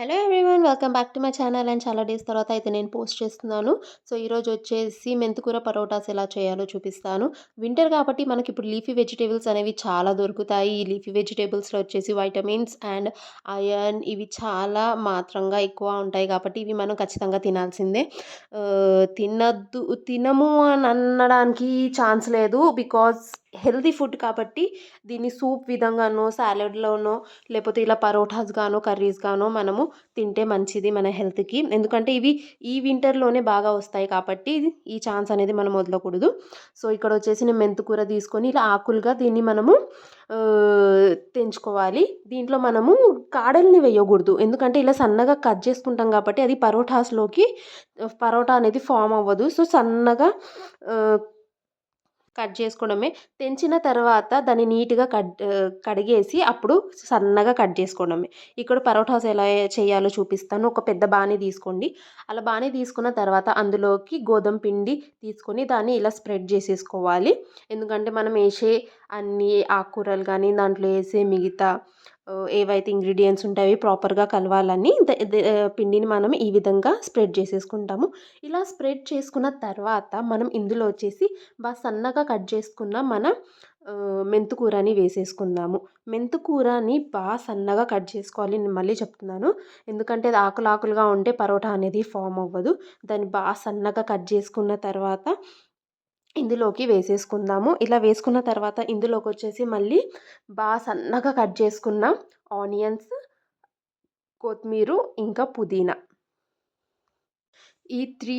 Hello everyone welcome back to my channel. And చాలా days తర్వాత అయితే నేను పోస్ట్ చేస్తున్నాను. సో ఈరోజు వచ్చేసి మెంతుకూర పరోటాస్ ఎలా చేయాలో చూపిస్తాను. వింటర్ కాబట్టి మనకి ఇప్పుడు లీఫీ వెజిటేబుల్స్ అనేవి చాలా దొరుకుతాయి. ఈ లీఫీ వెజిటేబుల్స్లో వచ్చేసి వైటమిన్స్ అండ్ ఐరన్ ఇవి చాలా మాత్రంగా ఎక్కువ ఉంటాయి కాబట్టి ఇవి మనం ఖచ్చితంగా తినాల్సిందే. తినద్దు తినము అని అనడానికి ఛాన్స్ లేదు. బికాజ్ హెల్తీ ఫుడ్ కాబట్టి దీన్ని సూప్ విధంగానో సాలెడ్లోనో లేకపోతే ఇలా పరోటాస్ గానో కర్రీస్ గానో మనము తింటే మంచిది మన హెల్త్కి. ఎందుకంటే ఇవి ఈ వింటర్లోనే బాగా వస్తాయి కాబట్టి ఈ ఛాన్స్ అనేది మనం వదలకూడదు. సో ఇక్కడ వచ్చేసి నేను మెంతుకూర తీసుకొని ఇలా ఆకులుగా దీన్ని మనము తెంచుకోవాలి. దీంట్లో మనము కాడల్ని వేయకూడదు. ఎందుకంటే ఇలా సన్నగా కట్ చేసుకుంటాం కాబట్టి అది పరోటాస్లోకి పరోటా అనేది ఫామ్ అవ్వదు. సో సన్నగా కట్ చేసుకోవడమే. తెంచిన తర్వాత దాన్ని నీట్గా కట్ కడిగేసి అప్పుడు సన్నగా కట్ చేసుకోవడమే. ఇక్కడ పరోటాస్ ఎలా చేయాలో చూపిస్తాను. ఒక పెద్ద బాణీ తీసుకోండి. అలా బాణీ తీసుకున్న తర్వాత అందులోకి గోధుమ పిండి తీసుకొని దాన్ని ఇలా స్ప్రెడ్ చేసేసుకోవాలి. ఎందుకంటే మనం వేసే అన్ని ఆకుకూరలు కానీ దాంట్లో వేసే మిగతా ఏవైతే ఇంగ్రీడియంట్స్ ఉంటాయో ప్రాపర్గా కలవాలని పిండిని మనం ఈ విధంగా స్ప్రెడ్ చేసేసుకుంటాము. ఇలా స్ప్రెడ్ చేసుకున్న తర్వాత మనం ఇందులో వచ్చేసి బాగా సన్నగా కట్ చేసుకున్న మన మెంతుకూరని వేసేసుకుందాము. మెంతుకూరని బాగా సన్నగా కట్ చేసుకోవాలి. నేను మళ్ళీ చెప్తున్నాను. ఎందుకంటే అది ఆకులు ఆకులుగా ఉంటే పరోటా అనేది ఫామ్ అవ్వదు. దాన్ని బాగా సన్నగా కట్ చేసుకున్న తర్వాత ఇందులోకి వేసేసుకుందాము. ఇలా వేసుకున్న తర్వాత ఇందులోకి వచ్చేసి మళ్ళీ బాగా సన్నగా కట్ చేసుకున్న ఆనియన్స్ కొత్తిమీర ఇంకా పుదీనా. ఈ త్రీ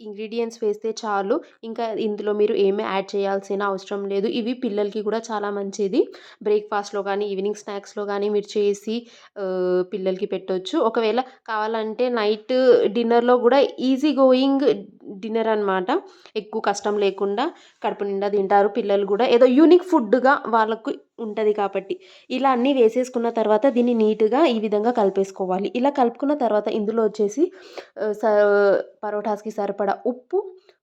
ఇంగ్రీడియంట్స్ వేస్తే చాలు. ఇంకా ఇందులో మీరు ఏమీ యాడ్ చేయాల్సిన అవసరం లేదు. ఇవి పిల్లలకి కూడా చాలా మంచిది. బ్రేక్ఫాస్ట్లో కానీ ఈవినింగ్ స్నాక్స్లో కానీ మీరు చేసి పిల్లలకి పెట్టవచ్చు ఒకవేళ కావాలంటే నైట్ డిన్నర్లో కూడా ఈజీ గోయింగ్ డిన్నర్ అనమాట ఎక్కువ కష్టం లేకుండా కడుపు నిండా తింటారు పిల్లలు కూడా. ఏదో యూనిక్ ఫుడ్గా వాళ్ళకు ఉంటుంది కాబట్టి. ఇలా అన్నీ వేసేసుకున్న తర్వాత దీన్ని నీట్గా ఈ విధంగా కలిపేసుకోవాలి. ఇలా కలుపుకున్న తర్వాత ఇందులో వచ్చేసి స పరోటాస్కి సరిపడా ఉప్పు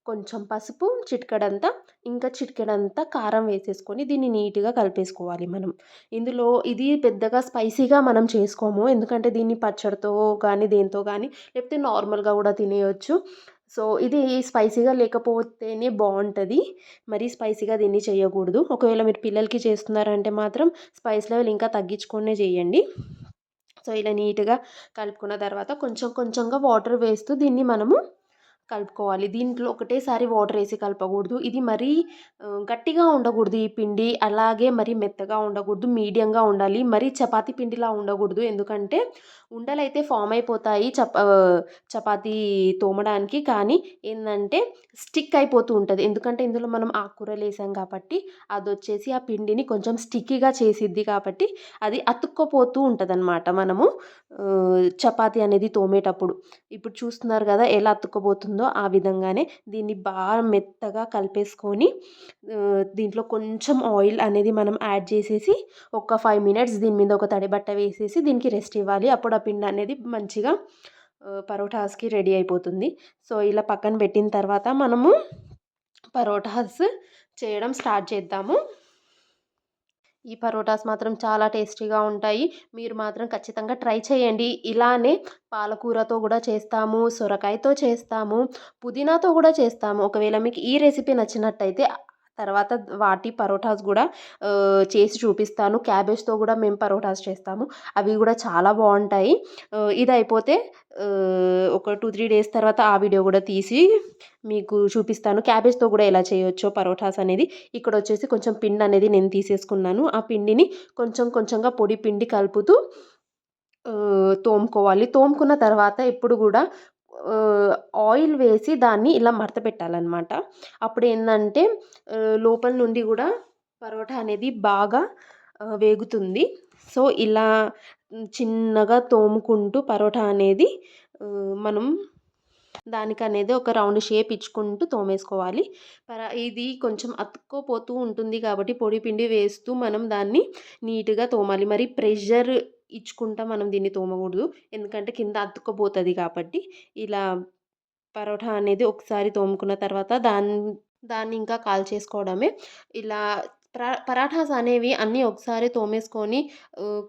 కొంచెం పసుపు చిటికడంతా ఇంకా చిటికెడంతా కారం వేసేసుకొని దీన్ని నీట్గా కలిపేసుకోవాలి మనం. ఇందులో ఇది పెద్దగా స్పైసీగా మనం చేసుకోము. ఎందుకంటే దీన్ని పచ్చడితో కానీ దేంతో కానీ లేకపోతే నార్మల్గా కూడా తినేయచ్చు. సో ఇది స్పైసీగా లేకపోతేనే బాగుంటుంది మరీ స్పైసీగా దీన్ని చేయకూడదు. ఒకవేళ మీరు పిల్లలకి చేస్తున్నారంటే మాత్రం స్పైస్ లెవెల్ ఇంకా తగ్గించుకునే చేయండి. సో ఇలా నీట్గా కలుపుకున్న తర్వాత కొంచెం కొంచెంగా వాటర్ వేస్తూ దీన్ని మనము కలుపుకోవాలి. దీంట్లో ఒకటేసారి వాటర్ వేసి కలపకూడదు. ఇది మరీ గట్టిగా ఉండకూడదు ఈ పిండి. అలాగే మరీ మెత్తగా ఉండకూడదు మీడియంగా ఉండాలి. మరీ చపాతీ పిండిలా ఉండకూడదు. ఎందుకంటే ఉండలు అయితే ఫామ్ అయిపోతాయి చప చపాతీ తోమడానికి. కానీ ఏంటంటే స్టిక్ అయిపోతూ ఉంటుంది. ఎందుకంటే ఇందులో మనం ఆకుకూరలు వేసాం కాబట్టి అది వచ్చేసి ఆ పిండిని కొంచెం స్టిక్కీగా చేసిద్ది కాబట్టి అది అతుక్కపోతూ ఉంటుంది అనమాట మనము చపాతీ అనేది తోమేటప్పుడు. ఇప్పుడు చూస్తున్నారు కదా ఎలా అతుక్కపోతుందో. ఉందో ఆ విధంగానే దీన్ని బాగా మెత్తగా కలిపేసుకొని దీంట్లో కొంచెం ఆయిల్ అనేది మనం యాడ్ చేసేసి ఒక ఫైవ్ మినిట్స్ దీని మీద ఒక తడి బట్ట వేసేసి దీనికి రెస్ట్ ఇవ్వాలి. అప్పుడు ఆ పిండి అనేది మంచిగా పరోటాస్కి రెడీ అయిపోతుంది. సో ఇలా పక్కన పెట్టిన తర్వాత మనము పరోటాస్ చేయడం స్టార్ట్ చేద్దాము. ఈ పరోటాస్ మాత్రం చాలా టేస్టీగా ఉంటాయి. మీరు మాత్రం ఖచ్చితంగా ట్రై చేయండి. ఇలానే పాలకూరతో కూడా చేస్తాము సొరకాయతో చేస్తాము పుదీనాతో కూడా చేస్తాము. ఒకవేళ మీకు ఈ రెసిపీ నచ్చినట్టయితే తర్వాత వాటి పరోటాస్ కూడా చేసి చూపిస్తాను. క్యాబేజ్తో కూడా మేము పరోటాస్ చేస్తాము. అవి కూడా చాలా బాగుంటాయి. ఇది అయిపోతే ఒక టూ త్రీ డేస్ తర్వాత ఆ వీడియో కూడా తీసి మీకు చూపిస్తాను. క్యాబేజ్తో కూడా ఎలా చేయొచ్చో పరోటాస్ అనేది. ఇక్కడ వచ్చేసి కొంచెం పిండి అనేది నేను తీసేసుకున్నాను. ఆ పిండిని కొంచెం కొంచెంగా పొడి పిండి కలుపుతూ తోముకోవాలి. తోముకున్న తర్వాత ఎప్పుడు కూడా ఆయిల్ వేసి దాన్ని ఇలా మడత పెట్టాలన్నమాట. అప్పుడు ఏంటంటే లోపల నుండి కూడా పరోటా అనేది బాగా వేగుతుంది. సో ఇలా చిన్నగా తోముకుంటూ పరోటా అనేది మనం దానికి అనేది ఒక రౌండ్ షేప్ ఇచ్చుకుంటూ తోమేసుకోవాలి. పరా ఇది కొంచెం అతుక్కోపోతూ ఉంటుంది కాబట్టి పొడి పిండి వేస్తూ మనం దాన్ని నీట్గా తోమాలి. మరి ప్రెషర్ ఇచ్చుకుంటా మనం దీన్ని తోమకూడదు. ఎందుకంటే కింద అతుక్కపోతుంది కాబట్టి ఇలా పరోటా అనేది ఒకసారి తోముకున్న తర్వాత దాన్ని దాన్ని ఇంకా కాల్ చేసుకోవడమే ఇలా పరా పరాఠాస్ అనేవి అన్నీ ఒకసారి తోమేసుకొని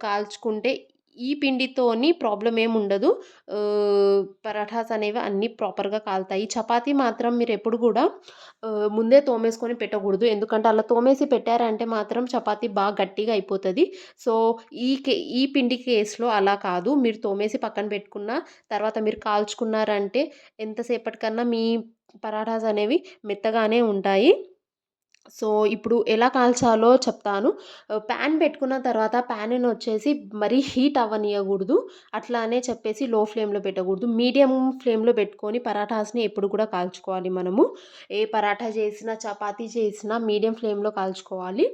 కాల్చుకుంటే ఈ పిండితోని ప్రాబ్లం ఏమి ఉండదు పరాఠాస్ అనేవి అన్నీ ప్రాపర్‌గా కాలుతాయి. చపాతీ మాత్రం మీరు ఎప్పుడు కూడా ముందే తోమేసుకొని పెట్టకూడదు. ఎందుకంటే అలా తోమేసి పెట్టారంటే మాత్రం చపాతీ బాగా గట్టిగా అయిపోతుంది సో, ఈ కే ఈ పిండి కేస్‌లో అలా కాదు. మీరు తోమేసి పక్కన పెట్టుకున్న తర్వాత మీరు కాల్చుకున్నారంటే ఎంతసేపటికన్నా మీ పరాఠాస్ అనేవి మెత్తగానే ఉంటాయి. సో, ఇప్పుడు ఎలా కాల్చాలో చెప్తాను. ప్యాన్ పెట్టుకున్న తర్వాత ప్యానునొచ్చేసి మరీ హీట్ అవ్వనీయగూడదు. అట్లానే చెప్పేసి లో ఫ్లేమ్‌లో పెట్టకూడదు. మీడియం ఫ్లేమ్‌లో పెట్టుకొని పరాఠాస్‌ని ఎప్పుడు కూడా కాల్చుకోవాలి మనము. ఏ పరాఠా చేసినా, చపాతీ చేసినా మీడియం ఫ్లేమ్‌లో కాల్చుకోవాలి.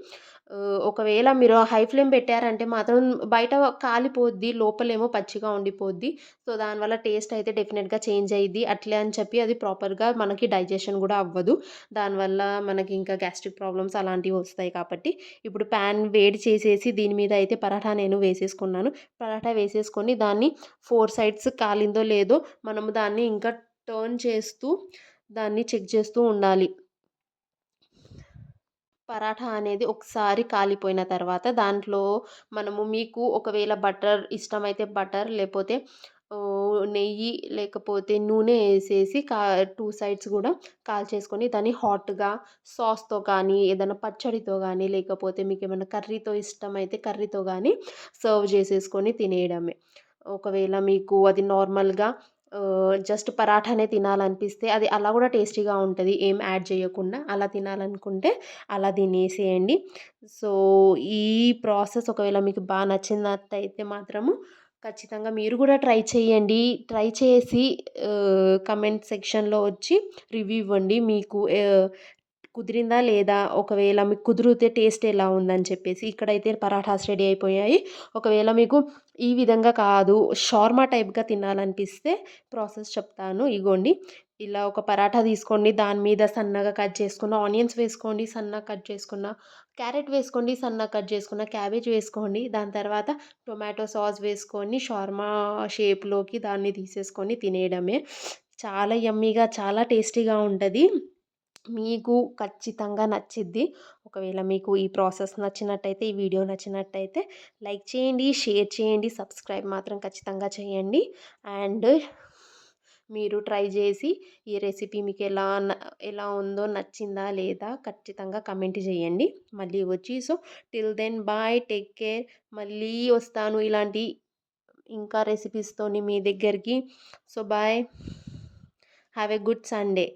ఒకవేళ మీరు హై ఫ్లేమ్ పెట్టారంటే మాత్రం బయట కాలిపోద్ది. లోపలేమో పచ్చిగా ఉండిపోద్ది. సో, దానివల్ల టేస్ట్ అయితే డెఫినెట్గా చేంజ్ అయ్యిద్ది. అట్లే అని చెప్పి అది ప్రాపర్‌గా మనకి డైజెషన్ కూడా అవ్వదు. దానివల్ల మనకి ఇంకా గ్యాస్ట్రిక్ ప్రాబ్లమ్స్ అలాంటివి వస్తాయి కాబట్టి, ఇప్పుడు ప్యాన్ వేడి చేసేసి దీని మీద అయితే పరాఠా నేను వేసేసుకున్నాను. పరాఠా వేసేసుకొని దాన్ని ఫోర్ సైడ్స్ కాలిందో లేదో మనము దాన్ని ఇంకా టర్న్ చేస్తూ దాన్ని చెక్ చేస్తూ ఉండాలి. పరాఠా అనేది ఒకసారి కాలిపోయిన తర్వాత దాంట్లో మనము మీకు ఒకవేళ బటర్ ఇష్టమైతే బటర్ లేకపోతే నెయ్యి లేకపోతే నూనె వేసేసి కా టూ సైడ్స్ కూడా కాల్చేసుకొని దాన్ని హాట్‌గా సాస్‌తో కానీ, ఏదైనా పచ్చడితో కానీ లేకపోతే మీకు ఏమైనా కర్రీతో ఇష్టమైతే కర్రీతో కానీ సర్వ్ చేసేసుకొని తినేయడమే. ఒకవేళ మీకు అది నార్మల్‌గా జస్ట్ పరాఠానే తినాలనిపిస్తే అది అలా కూడా టేస్టీగా ఉంటుంది ఏం యాడ్ చేయకుండా. అలా తినాలనుకుంటే అలా తినేసేయండి. సో, ఈ ప్రాసెస్ ఒకవేళ మీకు బాగా నచ్చినట్టయితే మాత్రము ఖచ్చితంగా మీరు కూడా ట్రై చేయండి. ట్రై చేసి కమెంట్ సెక్షన్‌లో వచ్చి రివ్యూ ఇవ్వండి. మీకు కుదిరిందా లేదా? ఒకవేళ మీకు కుదిరితే టేస్ట్ ఎలా ఉందని చెప్పేసి. ఇక్కడైతే పరాఠాస్ రెడీ అయిపోయాయి. ఒకవేళ మీకు ఈ విధంగా కాదు షార్మా టైప్‌గా తినాలనిపిస్తే ప్రాసెస్ చెప్తాను. ఇగోండి. ఇలా ఒక పరాఠా తీసుకోండి. దాని మీద సన్నగా కట్ చేసుకున్న ఆనియన్స్ వేసుకోండి. సన్నగా కట్ చేసుకున్న క్యారెట్ వేసుకోండి. సన్నగా కట్ చేసుకున్న క్యాబేజ్ వేసుకోండి. దాని తర్వాత టొమాటో సాస్ వేసుకొని షార్మా షేప్‌లోకి దాన్ని తీసేసుకొని తినేయడమే. చాలా యమ్మీగా చాలా టేస్టీగా ఉంటుంది మీకు ఖచ్చితంగా నచ్చిద్ది. ఒకవేళ మీకు ఈ ప్రాసెస్ నచ్చినట్టయితే, ఈ వీడియో నచ్చినట్టయితే లైక్ చేయండి, షేర్ చేయండి, సబ్స్క్రైబ్ మాత్రం ఖచ్చితంగా చేయండి. అండ్ మీరు ట్రై చేసి ఈ రెసిపీ మీకు ఎలా న ఎలా ఉందో నచ్చిందా లేదా ఖచ్చితంగా కమెంట్ చేయండి. మళ్ళీ వచ్చి so, till then bye. Take care. మళ్ళీ వస్తాను ఇలాంటి ఇంకా రెసిపీస్‌తోని మీ దగ్గరికి. So, bye. Have a good Sunday.